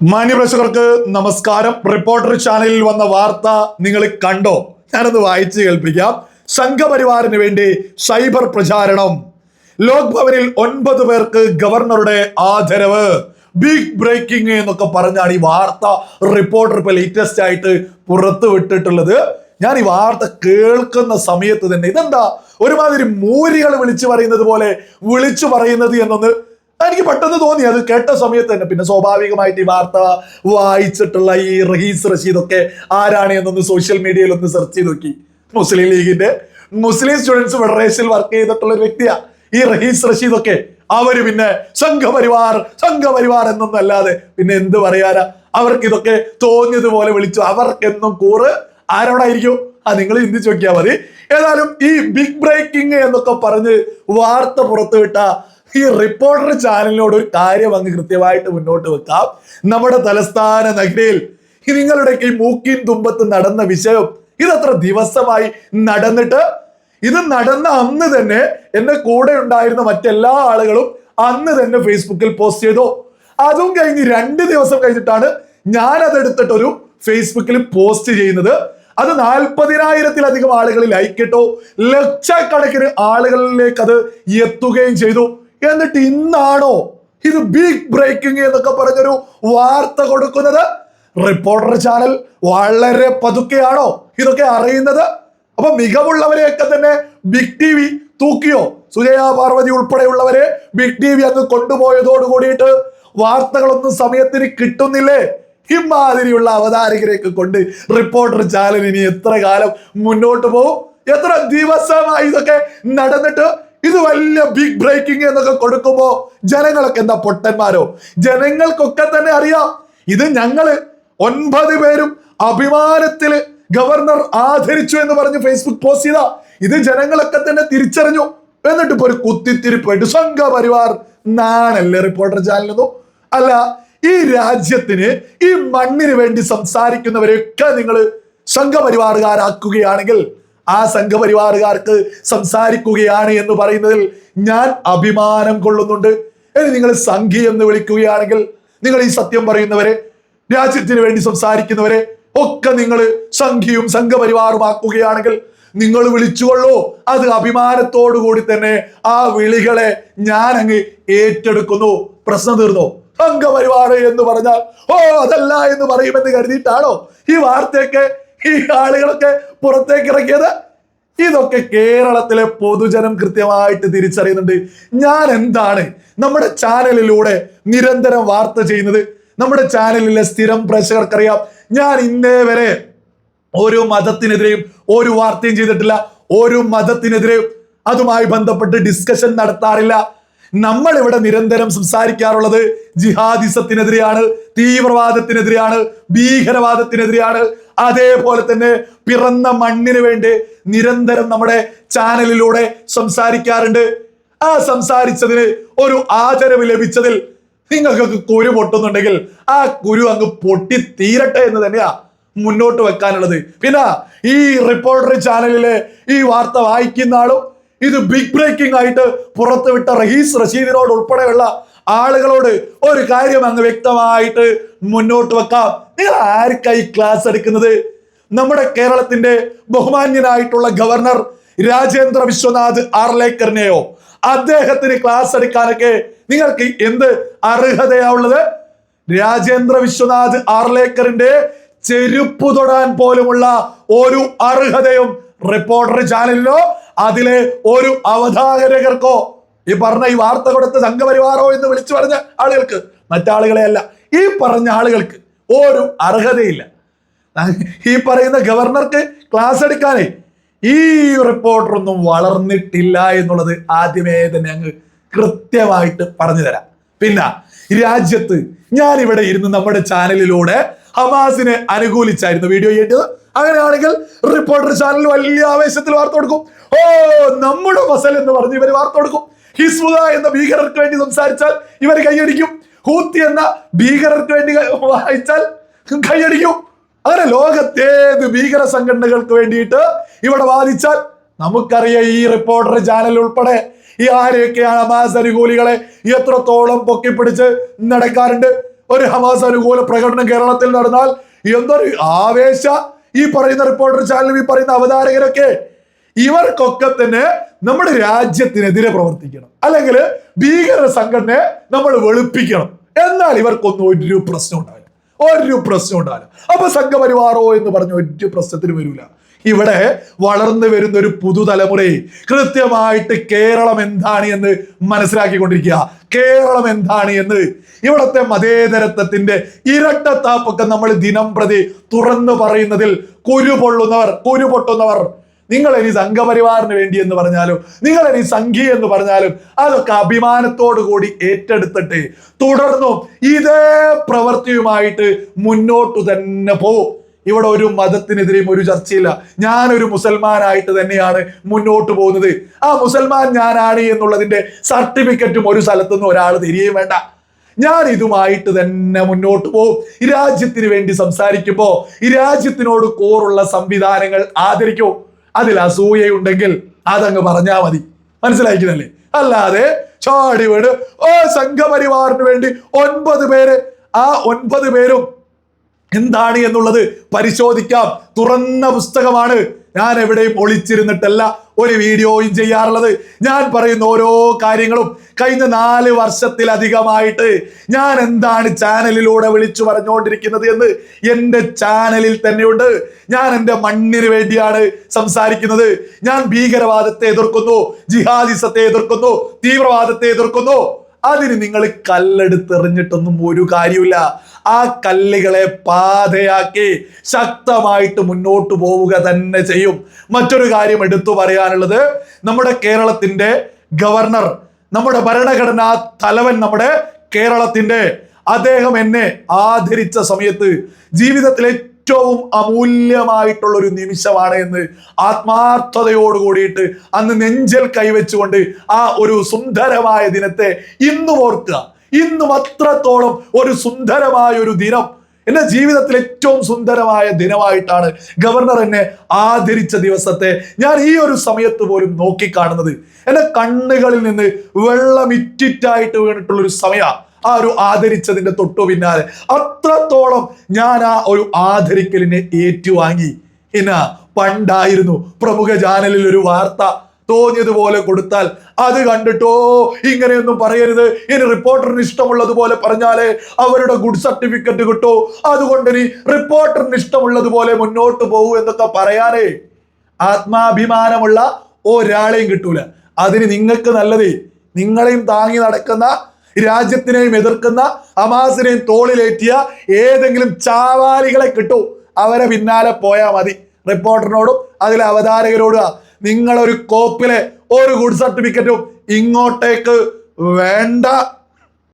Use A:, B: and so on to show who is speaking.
A: മാന്യപ്രേക്ഷകർക്ക് നമസ്കാരം. റിപ്പോർട്ടർ ചാനലിൽ വന്ന വാർത്ത നിങ്ങൾ കണ്ടോ? ഞാനത് വായിച്ച് കേൾപ്പിക്കാം. സംഘപരിവാറിന് വേണ്ടി സൈബർ പ്രചാരണം. ലോക് ഭവനിൽ ഒൻപത് പേർക്ക് ഗവർണറുടെ ആദരവ്. ബിഗ് ബ്രേക്കിംഗ് എന്നൊക്കെ പറഞ്ഞാണ് ഈ വാർത്ത റിപ്പോർട്ടർ ഇപ്പൊ ലേറ്റസ്റ്റ് ആയിട്ട് പുറത്തു വിട്ടിട്ടുള്ളത്. ഞാൻ ഈ വാർത്ത കേൾക്കുന്ന സമയത്ത് തന്നെ ഇതെന്താ? ഒരുമാതിരി മൂരികൾ വിളിച്ചു പറയുന്നത് പോലെ വിളിച്ചു പറയുന്നത് എന്നൊന്ന് എനിക്ക് പെട്ടെന്ന് തോന്നി. അത് കേട്ട സമയത്ത് തന്നെ പിന്നെ സ്വാഭാവികമായിട്ട് ഈ വാർത്ത വായിച്ചിട്ടുള്ള ഈ റഹീസ് റഷീദ് ഒക്കെ ആരാണ് എന്നൊന്ന് സോഷ്യൽ മീഡിയയിൽ ഒന്ന് സെർച്ച് ചെയ്ത് നോക്കി. മുസ്ലിം ലീഗിന്റെ മുസ്ലിം സ്റ്റുഡൻസ് ഫെഡറേഷനിൽ വർക്ക് ചെയ്തിട്ടുള്ള ഒരു വ്യക്തിയാ ഈ റഹീസ് റഷീദ് ഒക്കെ. അവർ പിന്നെ സംഘപരിവാർ സംഘപരിവാർ എന്നൊന്നും അല്ലാതെ പിന്നെ എന്ത് പറയാനാ? അവർക്ക് ഇതൊക്കെ തോന്നിയതുപോലെ വിളിച്ചു. അവർക്കെന്നും കൂറ് ആരോടായിരിക്കും ആ നിങ്ങൾ ചിന്തിച്ചു നോക്കിയാൽ മതി. ഏതായാലും ഈ ബിഗ് ബ്രേക്കിംഗ് എന്നൊക്കെ പറഞ്ഞ് വാർത്ത പുറത്തുവിട്ട ഈ റിപ്പോർട്ടർ ചാനലിനോട് ഒരു കാര്യം അങ്ങ് കൃത്യമായിട്ട് മുന്നോട്ട് വെക്കാം. നമ്മുടെ തലസ്ഥാന നഗരിയിൽ നിങ്ങളുടെ ഈ മൂക്കിൻ തുമ്പത്ത് നടന്ന വിഷയം ഇതത്ര ദിവസമായി നടന്നിട്ട് ഇത് നടന്ന അന്ന് തന്നെ എന്റെ കൂടെ ഉണ്ടായിരുന്ന മറ്റെല്ലാ ആളുകളും അന്ന് തന്നെ ഫേസ്ബുക്കിൽ പോസ്റ്റ് ചെയ്തു. അതും കഴിഞ്ഞ് രണ്ട് ദിവസം കഴിഞ്ഞിട്ടാണ് ഞാൻ അതെടുത്തിട്ടൊരു ഫേസ്ബുക്കിൽ പോസ്റ്റ് ചെയ്യുന്നത്. അത് നാൽപ്പതിനായിരത്തിലധികം ആളുകൾ ലൈക്ക് ഇട്ടു. ലക്ഷക്കണക്കിന് ആളുകളിലേക്ക് അത് എത്തുകയും ചെയ്തു. എന്നിട്ട് ഇന്നാണോ ഇത് ബിഗ് ബ്രേക്കിംഗ് എന്നൊക്കെ പറഞ്ഞൊരു വാർത്ത കൊടുക്കുന്നത്? റിപ്പോർട്ടർ ചാനൽ വളരെ പതുക്കെയാണോ ഇതൊക്കെ അറിയുന്നത്? അപ്പൊ മികവുള്ളവരെയൊക്കെ തന്നെ ബിഗ് ടി വി തൂക്കിയോ? സുജയ പാർവതി ഉൾപ്പെടെയുള്ളവരെ ബിഗ് ടി വി അങ്ങ് കൊണ്ടുപോയതോട് കൂടിയിട്ട് വാർത്തകളൊന്നും സമയത്തിന് കിട്ടുന്നില്ലേ? ഇമാതിരിയുള്ള അവതാരകരെയൊക്കെ കൊണ്ട് റിപ്പോർട്ടർ ചാനൽ ഇനി എത്ര കാലം മുന്നോട്ട് പോകും എത്ര ദിവസമായി ഇതൊക്കെ നടന്നിട്ട് ഇത് വലിയ ബിഗ് ബ്രേക്കിംഗ് എന്നൊക്കെ കൊടുക്കുമ്പോ ജനങ്ങളൊക്കെ എന്താ പൊട്ടന്മാരോ? ജനങ്ങൾക്കൊക്കെ തന്നെ അറിയാം. ഇത് ഞങ്ങൾ ഒൻപത് പേരും അഭിമാനത്തിൽ ഗവർണർ ആദരിച്ചു എന്ന് പറഞ്ഞ് ഫേസ്ബുക്ക് പോസ്റ്റ് ചെയ്ത. ഇത് ജനങ്ങളൊക്കെ തന്നെ തിരിച്ചറിഞ്ഞു. എന്നിട്ട് ഇപ്പൊ ഒരു കുത്തിത്തിരിപ്പായിട്ട് സംഘപരിവാർ നാണല്ലേ റിപ്പോർട്ടർ ചാനലെന്നോ അല്ല ഈ രാജ്യത്തിന് ഈ മണ്ണിന് വേണ്ടി സംസാരിക്കുന്നവരെയൊക്കെ നിങ്ങൾ സംഘപരിവാറുകാരാക്കുകയാണെങ്കിൽ ആ സംഘപരിവാറുകാർക്ക് സംസാരിക്കുകയാണ് എന്ന് പറയുന്നതിൽ ഞാൻ അഭിമാനം കൊള്ളുന്നുണ്ട്. ഇനി നിങ്ങൾ സംഘി എന്ന് വിളിക്കുകയാണെങ്കിൽ നിങ്ങൾ ഈ സത്യം പറയുന്നവരെ രാജ്യത്തിന് വേണ്ടി സംസാരിക്കുന്നവരെ ഒക്കെ നിങ്ങൾ സംഘിയും സംഘപരിവാറുമാക്കുകയാണെങ്കിൽ നിങ്ങൾ വിളിച്ചുകൊള്ളൂ. അത് അഭിമാനത്തോടു കൂടി തന്നെ ആ വിളികളെ ഞാൻ അങ്ങ് ഏറ്റെടുക്കുന്നു. പ്രശ്നം തീർന്നു. സംഘപരിവാർ എന്ന് പറഞ്ഞാൽ ഓ അതല്ല എന്ന് പറയുമെന്ന് കരുതിയിട്ടാണോ ഈ വാർത്തയൊക്കെ ഈ ആളുകളൊക്കെ പുറത്തേക്ക് ഇറക്കിയത് ഇതൊക്കെ കേരളത്തിലെ പൊതുജനം കൃത്യമായിട്ട് തിരിച്ചറിയുന്നുണ്ട്. ഞാൻ എന്താണ് നമ്മുടെ ചാനലിലൂടെ നിരന്തരം വാർത്ത ചെയ്യുന്നത്? നമ്മുടെ ചാനലിലെ സ്ഥിരം പ്രേക്ഷകർക്കറിയാം. ഞാൻ ഇന്നേ വരെ ഒരു മതത്തിനെതിരെയും ഒരു വാർത്തയും ചെയ്തിട്ടില്ല. ഒരു മതത്തിനെതിരെയും അതുമായി ബന്ധപ്പെട്ട് ഡിസ്കഷൻ നടത്താറില്ല. നമ്മൾ ഇവിടെ നിരന്തരം സംസാരിക്കാറുള്ളത് ജിഹാദിസത്തിനെതിരെയാണ് തീവ്രവാദത്തിനെതിരെയാണ് ഭീകരവാദത്തിനെതിരെയാണ്. അതേപോലെ തന്നെ പിറന്ന മണ്ണിന് വേണ്ടി നിരന്തരം നമ്മുടെ ചാനലിലൂടെ സംസാരിക്കാറുണ്ട്. ആ സംസാരിച്ചതിന് ഒരു ആദരവ് ലഭിച്ചതിൽ നിങ്ങൾക്കൊക്കെ കുരു പൊട്ടുന്നുണ്ടെങ്കിൽ ആ കുരു അങ്ങ് പൊട്ടി തീരട്ടെ എന്ന് തന്നെയാ മുന്നോട്ട് വെക്കാനുള്ളത്. പിന്നെ ഈ റിപ്പോർട്ടർ ചാനലിലെ ഈ വാർത്ത വായിക്കുന്ന ആളും ഇത് ബിഗ് ബ്രേക്കിംഗ് ആയിട്ട് പുറത്തുവിട്ട റഹീസ് റഷീദിനോട് ഉൾപ്പെടെയുള്ള ആളുകളോട് ഒരു കാര്യം അങ്ങ് വ്യക്തമായിട്ട് മുന്നോട്ട് വെക്കാം. നിങ്ങൾ ആർക്കായി ക്ലാസ് എടുക്കുന്നത്? നമ്മുടെ കേരളത്തിന്റെ ബഹുമാന്യനായിട്ടുള്ള ഗവർണർ രാജേന്ദ്ര വിശ്വനാഥ് ആർലേക്കറിനെയോ? അദ്ദേഹത്തിന് ക്ലാസ് എടുക്കാനൊക്കെ നിങ്ങൾക്ക് എന്ത് അർഹതയാ ഉള്ളത്? രാജേന്ദ്ര വിശ്വനാഥ് ആർലേക്കറിന്റെ ചെരുപ്പ് തൊടാൻ പോലുമുള്ള ഒരു അർഹതയും റിപ്പോർട്ടർ ചാനലിനോ അതിലെ ഒരു അവതാരകർക്കോ ഈ പറഞ്ഞ ഈ വാർത്ത കൊടുത്ത സംഘപരിവാറോ എന്ന് വിളിച്ചു പറഞ്ഞ ആളുകൾക്ക് മറ്റാളുകളെ അല്ല ഈ പറഞ്ഞ ആളുകൾക്ക് ഒരു അർഹതയില്ല. ഈ പറയുന്ന ഗവർണർക്ക് ക്ലാസ് എടുക്കാനേ ഈ റിപ്പോർട്ടറൊന്നും വളർന്നിട്ടില്ല എന്നുള്ളത് ആദ്യമേ തന്നെ അങ്ങ് കൃത്യമായിട്ട് പറഞ്ഞു തരാം. പിന്നെ രാജ്യത്ത് ഞാൻ ഇവിടെ ഇരുന്ന് നമ്മുടെ ചാനലിലൂടെ ഹമാസിനെ അനുകൂലിച്ചായിരുന്നു വീഡിയോ ചെയ്യേണ്ടത്. അങ്ങനെയാണെങ്കിൽ റിപ്പോർട്ടർ ചാനൽ വലിയ ആവേശത്തിൽ വാർത്ത കൊടുക്കും. ഓ നമ്മുടെ ഫസൽ എന്ന് പറഞ്ഞ് ഇവർ വാർത്ത കൊടുക്കും. ഹിസ്ബുദ എന്ന ഭീകരർക്ക് വേണ്ടി സംസാരിച്ചാൽ ഇവർ കൈയടിക്കും. ഹൂത്തി എന്ന ഭീകരർക്ക് വേണ്ടി വായിച്ചാൽ കൈയടിക്കും. അങ്ങനെ ലോകത്തേത് ഭീകര സംഘടനകൾക്ക് വേണ്ടിയിട്ട് ഇവിടെ വാദിച്ചാൽ നമുക്കറിയാം ഈ റിപ്പോർട്ടർ ചാനൽ ഉൾപ്പെടെ ഈ ആരെയൊക്കെയാണ് ഹമാസ് അനുകൂലികളെ എത്രത്തോളം പൊക്കിപ്പിടിച്ച് നടക്കാറുണ്ട്. ഒരു ഹമാസ് അനുകൂല പ്രകടനം കേരളത്തിൽ നടന്നാൽ എന്തൊരു ആവേശ ഈ പറയുന്ന റിപ്പോർട്ടർ ചാനലും ഈ പറയുന്ന അവതാരകരൊക്കെ ഇവർക്കൊക്കെ തന്നെ നമ്മുടെ രാജ്യത്തിനെതിരെ പ്രവർത്തിക്കണം. അല്ലെങ്കിൽ ഭീകര സംഘടനയെ നമ്മൾ വെളുപ്പിക്കണം. എന്നാൽ ഇവർക്കൊന്നും ഒരു പ്രശ്നം ഉണ്ടാവില്ല ഒരു പ്രശ്നം ഉണ്ടാവില്ല അപ്പൊ സംഘപരിവാറോ എന്ന് പറഞ്ഞ ഒരു പ്രശ്നത്തിന് വരില്ല ഇവിടെ വളർന്നു വരുന്ന ഒരു പുതുതലമുറയെ കൃത്യമായിട്ട് കേരളം എന്താണ് എന്ന് മനസ്സിലാക്കിക്കൊണ്ടിരിക്കുക. കേരളം എന്താണ് എന്ന്. ഇവിടത്തെ മതേതരത്വത്തിന്റെ ഇരട്ടത്താപ്പൊക്കെ നമ്മൾ ദിനം പ്രതി തുറന്നു പറയുന്നതിൽ കുരുപൊള്ളുന്നവർ കുരുപൊട്ടുന്നവർ. നിങ്ങൾ ഇനി സംഘപരിവാറിന് വേണ്ടി എന്ന് പറഞ്ഞാലും നിങ്ങൾ ഇനി സംഘി എന്ന് പറഞ്ഞാലും അതൊക്കെ അഭിമാനത്തോടു കൂടി ഏറ്റെടുത്തിട്ട് തുടർന്നും ഇതേ പ്രവൃത്തിയുമായിട്ട് മുന്നോട്ടു തന്നെ പോ. ഇവിടെ ഒരു മതത്തിനെതിരെയും ഒരു ചർച്ചയില്ല. ഞാനൊരു മുസൽമാനായിട്ട് തന്നെയാണ് മുന്നോട്ട് പോകുന്നത്. ആ മുസൽമാൻ ഞാനാണ് എന്നുള്ളതിന്റെ സർട്ടിഫിക്കറ്റും ഒരു സ്ഥലത്തുനിന്ന് ഒരാൾ തരികയും വേണ്ട. ഞാൻ ഇതുമായിട്ട് തന്നെ മുന്നോട്ട് പോകും. ഈ രാജ്യത്തിന് വേണ്ടി സംസാരിക്കുമ്പോൾ ഈ രാജ്യത്തിനോട് കോറുള്ള സംവിധാനങ്ങൾ ആദരിക്കൂ. അതിൽ അസൂയയുണ്ടെങ്കിൽ അതങ്ങ് പറഞ്ഞാൽ മതി. മനസ്സിലാക്കുന്നല്ലേ അല്ലാതെ ചാടി വീട് ഓ സംഘപരിവാറിന് വേണ്ടി ഒൻപത് പേര് ആ ഒൻപത് പേരും എന്താണ് എന്നുള്ളത് പരിശോധിക്കാം. തുറന്ന പുസ്തകമാണ്. ഞാൻ എവിടെയും ഒളിച്ചിരുന്നിട്ടല്ല ഒരു വീഡിയോയും ചെയ്യാറുള്ളത്. ഞാൻ പറയുന്ന ഓരോ കാര്യങ്ങളും കഴിഞ്ഞ നാല് വർഷത്തിലധികമായിട്ട് ഞാൻ എന്താണ് ചാനലിലൂടെ വിളിച്ചു പറഞ്ഞുകൊണ്ടിരിക്കുന്നത് എന്ന് എന്റെ ചാനലിൽ തന്നെയുണ്ട്. ഞാൻ എന്റെ മണ്ണിന് വേണ്ടിയാണ് സംസാരിക്കുന്നത്. ഞാൻ ഭീകരവാദത്തെ എതിർക്കുന്നു ജിഹാദിസത്തെ എതിർക്കുന്നു തീവ്രവാദത്തെ എതിർക്കുന്നു. അതിന് നിങ്ങൾ കല്ലെടുത്തെറിഞ്ഞിട്ടൊന്നും ഒരു കാര്യമില്ല ആ കല്ലുകളെ പാതയാക്കി ശക്തമായിട്ട് മുന്നോട്ട് പോവുക തന്നെ ചെയ്യും. മറ്റൊരു കാര്യം എടുത്തു പറയാനുള്ളത് നമ്മുടെ കേരളത്തിന്റെ ഗവർണർ നമ്മുടെ ഭരണഘടനാ തലവൻ നമ്മുടെ കേരളത്തിന്റെ അദ്ദേഹം എന്നെ ആദരിച്ച സമയത്ത് ജീവിതത്തിലെ ഏറ്റവും അമൂല്യമായിട്ടുള്ള ഒരു നിമിഷമാണ് എന്ന് ആത്മാർത്ഥതയോട് കൂടിയിട്ട് അന്ന് നെഞ്ചൽ കൈവച്ചുകൊണ്ട് ആ ഒരു സുന്ദരമായ ദിനത്തെ ഇന്നും ഓർക്കുക. ഇന്നും അത്രത്തോളം ഒരു സുന്ദരമായ ഒരു ദിനം. എന്റെ ജീവിതത്തിൽ ഏറ്റവും സുന്ദരമായ ദിനമായിട്ടാണ് ഗവർണർ എന്നെ ആദരിച്ച ദിവസത്തെ ഞാൻ ഈ ഒരു സമയത്ത് പോലും നോക്കിക്കാണുന്നത്. എന്റെ കണ്ണുകളിൽ നിന്ന് വെള്ളം ഇറ്റിറ്റായിട്ട് വീണിട്ടുള്ളൊരു സമയമാണ്. ആ ഒരു ആദരിച്ചതിന്റെ തൊട്ടു പിന്നാലെ അത്രത്തോളം ഞാൻ ആ ഒരു ആദരിക്കലിനെ ഏറ്റുവാങ്ങി. ഇന്ന പണ്ടായിരുന്നു പ്രമുഖ ചാനലിൽ ഒരു വാർത്ത തോന്നിയതുപോലെ കൊടുത്താൽ അത് കണ്ടിട്ടോ ഇങ്ങനെയൊന്നും പറയരുത് ഇനി റിപ്പോർട്ടറിന് ഇഷ്ടമുള്ളതുപോലെ പറഞ്ഞാലേ അവരുടെ ഗുഡ് സർട്ടിഫിക്കറ്റ് കിട്ടൂ. അതുകൊണ്ട് ഇനി റിപ്പോർട്ടറിന് ഇഷ്ടമുള്ളതുപോലെ മുന്നോട്ട് പോകൂ എന്നൊക്കെ പറയാനേ ആത്മാഭിമാനമുള്ള ഒരാളെയും കിട്ടൂല. അതിന് നിങ്ങൾക്ക് നല്ലത് നിങ്ങളെയും താങ്ങി നടക്കുന്ന രാജ്യത്തിനെയും എതിർക്കുന്ന ഹമാസിനെയും തോളിലേറ്റിയ ഏതെങ്കിലും ചാവാലികളെ കിട്ടൂ. അവരെ പിന്നാലെ പോയാൽ മതി. റിപ്പോർട്ടറിനോടും അതിലെ അവതാരകരോടും നിങ്ങളൊരു കോപ്പിലെ ഒരു ഗുഡ് സർട്ടിഫിക്കറ്റും ഇങ്ങോട്ടേക്ക് വേണ്ട.